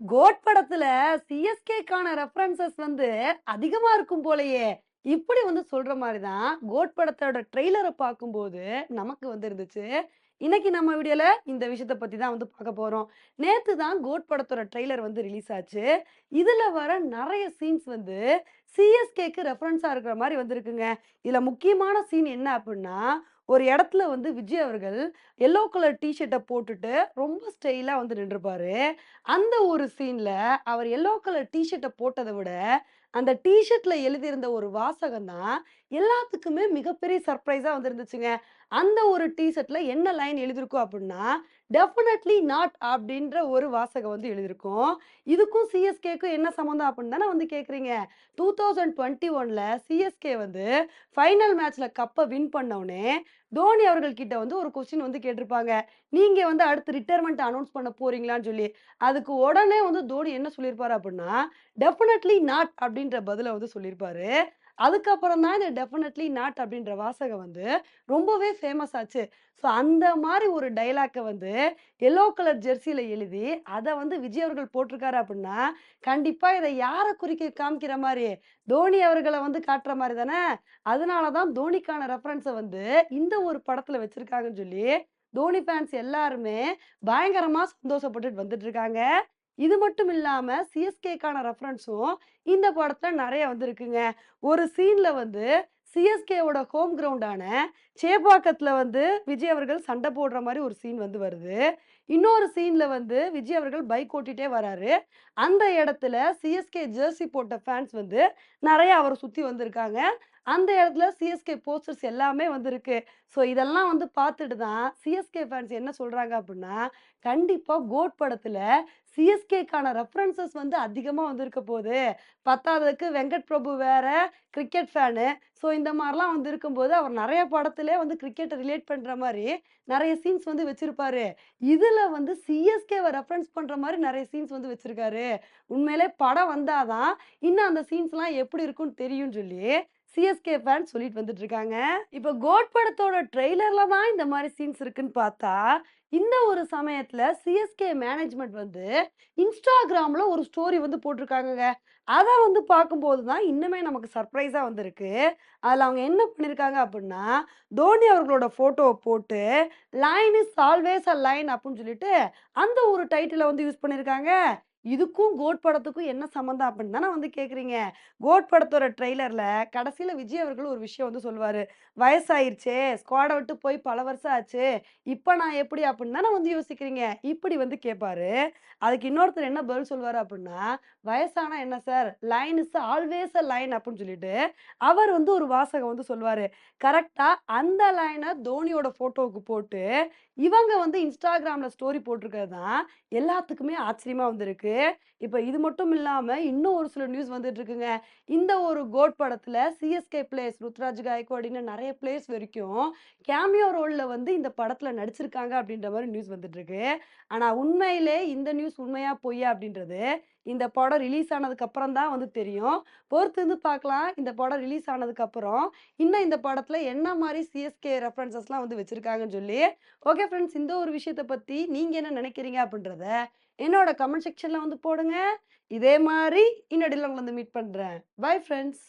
Code படத்துல சிஎஸ்கேக்கான references வந்து அதிகமா இருக்கும் போலயே! இப்படி வந்து சொல்ற மாதிரி தான் கோட் படத்தோட ட்ரெய்லரை பார்க்கும்போது நமக்கு வந்து இருந்துச்சு. இன்னைக்கு நம்ம வீடியோல இந்த விஷயத்த பத்தி தான் வந்து பார்க்க போறோம். நேத்து தான் கோட் படத்தோட ட்ரெய்லர் வந்து ரிலீஸ் ஆச்சு. இதுல வர நிறைய சீன்ஸ் வந்து சிஎஸ்கேக்கு ரெஃபரன்ஸா இருக்கிற மாதிரி வந்திருக்குங்க. இதுல முக்கியமான சீன் என்ன அப்படின்னா ஒரு இடத்துல வந்து விஜய் அவர்கள் எல்லோ கலர் டிஷர்ட்டை போட்டுட்டு ரொம்ப ஸ்டைலாக வந்து நின்றுப்பாரு. அந்த ஒரு சீனில் அவர் எல்லோ கலர் டிஷர்ட்டை போட்டதை விட, அந்த டிஷர்ட்ல எழுதியிருந்த ஒரு வாசகம் தான் எல்லாத்துக்குமே மிகப்பெரிய சர்ப்ரைஸா வந்துருந்துச்சுங்க அந்த ஒரு டிஷர்ட்ல என்ன லைன் எழுதியிருக்கும் அப்படின்னா டெஃபினெட்லி நாட் அப்படின்ற ஒரு வாசகம் வந்து எழுதியிருக்கும். இதுக்கும் சிஎஸ்கேக்கும் என்ன சம்மந்தம் அப்படின்னு தானே வந்து கேட்குறீங்க. 2021ல சிஎஸ்கே வந்து ஃபைனல் மேட்ச்ல கப்பை வின் பண்ணவுனே, தோனி அவர்கள் கிட்ட வந்து ஒரு கொஸ்டின் வந்து கேட்டிருப்பாங்க. நீங்க வந்து அடுத்து ரிட்டையர்மெண்ட் அனௌன்ஸ் பண்ண போறீங்களான்னு சொல்லி. அதுக்கு உடனே வந்து தோனி என்ன சொல்லியிருப்பாரு அப்படின்னா டெஃபினெட்லி நாட் அப்படின்ற பதில வந்து சொல்லியிருப்பாரு. அதுக்கப்புறம் தான் இந்த டெஃபினெட்லி நாட் அப்படின்ற வாசகம் வந்து ரொம்பவே ஃபேமஸ் ஆச்சு. ஸோ அந்த மாதிரி ஒரு டைலாக்கை வந்து எல்லோ கலர் ஜெர்சியில் எழுதி, அதை வந்து விஜய் அவர்கள் போட்டிருக்காரு அப்படின்னா கண்டிப்பாக இதை யாரை குறிக்க காமிக்கிற மாதிரி தோனி அவர்களை வந்து காட்டுற மாதிரி தானே! அதனால தான் தோனிக்கான ரெஃபரன்ஸை வந்து இந்த ஒரு படத்தில் வச்சுருக்காங்கன்னு சொல்லி, தோனி ஃபேன்ஸ் எல்லாருமே பயங்கரமாக சந்தோஷப்பட்டுட்டு வந்துட்டு இருக்காங்க. இது மட்டும் இல்லாம சிஎஸ்கேக்கான ரெஃபரன்ஸும் இந்த படத்துல நிறைய வந்திருக்குங்க. ஒரு சீன்ல வந்து சிஎஸ்கேவோட ஹோம் கிரவுண்டான சேப்பாக்கத்துல வந்து விஜய் அவர்கள் சண்டை போடுற மாதிரி ஒரு சீன் வந்து வருது. இன்னொரு சீன்ல வந்து விஜய் அவர்கள் பைக் ஓட்டிட்டே வராரு. அந்த இடத்துல சிஎஸ்கே ஜெர்சி போட்ட ஃபேன்ஸ் வந்து நிறைய அவரை சுத்தி வந்திருக்காங்க. அந்த இடத்துல சிஎஸ்கே போஸ்டர்ஸ் எல்லாமே வந்திருக்கு. ஸோ இதெல்லாம் வந்து பார்த்துட்டு தான் சிஎஸ்கே ஃபேன்ஸ் என்ன சொல்கிறாங்க அப்படின்னா கண்டிப்பாக கோட் படத்தில் சிஎஸ்கேக்கான ரெஃபரன்சஸ் வந்து அதிகமாக வந்திருக்க போகுது பத்தாததுக்கு வெங்கட் பிரபு வேற கிரிக்கெட் ஃபேனு. ஸோ இந்த மாதிரிலாம் வந்து இருக்கும்போது, அவர் நிறைய படத்திலே வந்து கிரிக்கெட்டை ரிலேட் பண்ணுற மாதிரி நிறைய சீன்ஸ் வந்து வச்சுருப்பாரு இதில் வந்து சிஎஸ்கேவை ரெஃபரன்ஸ் பண்ணுற மாதிரி நிறைய சீன்ஸ் வந்து வச்சுருக்காரு உண்மையிலே படம் வந்தாதான் இன்னும் அந்த சீன்ஸ்லாம் எப்படி இருக்கும்னு தெரியும்னு சொல்லி சிஎஸ்கே ஃபேன் சொல்லிட்டு வந்துட்டு இருக்காங்க. இப்போ கோட் படத்தோட ட்ரெய்லர்ல தான் இந்த மாதிரி சீன்ஸ் இருக்குன்னு பார்த்தா, இந்த ஒரு சமயத்துல சிஎஸ்கே மேனேஜ்மெண்ட் வந்து இன்ஸ்டாகிராம்ல ஒரு ஸ்டோரி வந்து போட்டிருக்காங்கங்க. அதை வந்து பார்க்கும்போது தான் இன்னுமே நமக்கு சர்ப்ரைஸா வந்திருக்கு. அதில் அவங்க என்ன பண்ணியிருக்காங்க அப்படின்னா தோனி அவர்களோட ஃபோட்டோவை போட்டு, lion is always a lion அப்படின்னு சொல்லிட்டு, அந்த ஒரு டைட்டில வந்து யூஸ் பண்ணியிருக்காங்க. இதுக்கும் கோட் படத்துக்கும் என்ன சம்மந்தம் அப்படின்னு தானே வந்து கேட்குறீங்க. கோட் படத்தோட ட்ரெய்லரில் கடைசியில் விஜய் அவர்கள் ஒரு விஷயம் வந்து சொல்லுவார் வயசாயிருச்சே, ஸ்குவாட விட்டு போய் பல வருஷம் ஆச்சு. இப்போ நான் எப்படி அப்படின்னு தானே வந்து யோசிக்கிறீங்க. இப்படி வந்து கேட்பாரு. அதுக்கு இன்னொருத்தர் என்ன பதில் சொல்லுவார் அப்படின்னா வயசானா என்ன sir? Lion is always a lion அப்படின்னு சொல்லிட்டு, அவர் வந்து ஒரு வாசகம் வந்து சொல்லுவார் கரெக்டாக அந்த லைனை தோனியோட ஃபோட்டோவுக்கு போட்டு, இவங்க வந்து இன்ஸ்டாகிராமில் ஸ்டோரி போட்டிருக்கிறது தான் எல்லாத்துக்குமே ஆச்சரியமாக வந்திருக்கு. இப்போ இது மட்டும் இல்லாமல் இன்னும் ஒரு சில நியூஸ் வந்துட்டு இருக்குங்க. இந்த ஒரு கோட் படத்தில் சிஎஸ்கே பிளேஸ் ருத்ராஜ் காய்கோடின்னு நிறைய பிளேஸ் வரைக்கும் கேமியோ ரோலில் வந்து இந்த படத்தில் நடிச்சிருக்காங்க அப்படின்ற மாதிரி நியூஸ் வந்துட்டு இருக்கு. ஆனால் உண்மையிலே இந்த நியூஸ் உண்மையா பொய்யா அப்படின்றது இந்த படம் ரிலீஸ் ஆனதுக்கு அப்புறம் தான் வந்து தெரியும். பொறுத்து இருந்து பார்க்கலாம். இந்த படம் ரிலீஸ் ஆனதுக்கு அப்புறம், இன்னும் இந்த படத்துல என்ன மாதிரி சிஎஸ்கே ரெஃபரன்ஸஸ்லாம் வந்து வச்சிருக்காங்கன்னு சொல்லி. ஓகே ஃப்ரெண்ட்ஸ் இந்த ஒரு விஷயத்த பத்தி நீங்க என்ன நினைக்கிறீங்க அப்படின்றத என்னோட கமெண்ட் செக்ஷன்ல வந்து போடுங்க. இதே மாதிரி இன்னடியில் உங்களை வந்து மீட் பண்றேன். Bye friends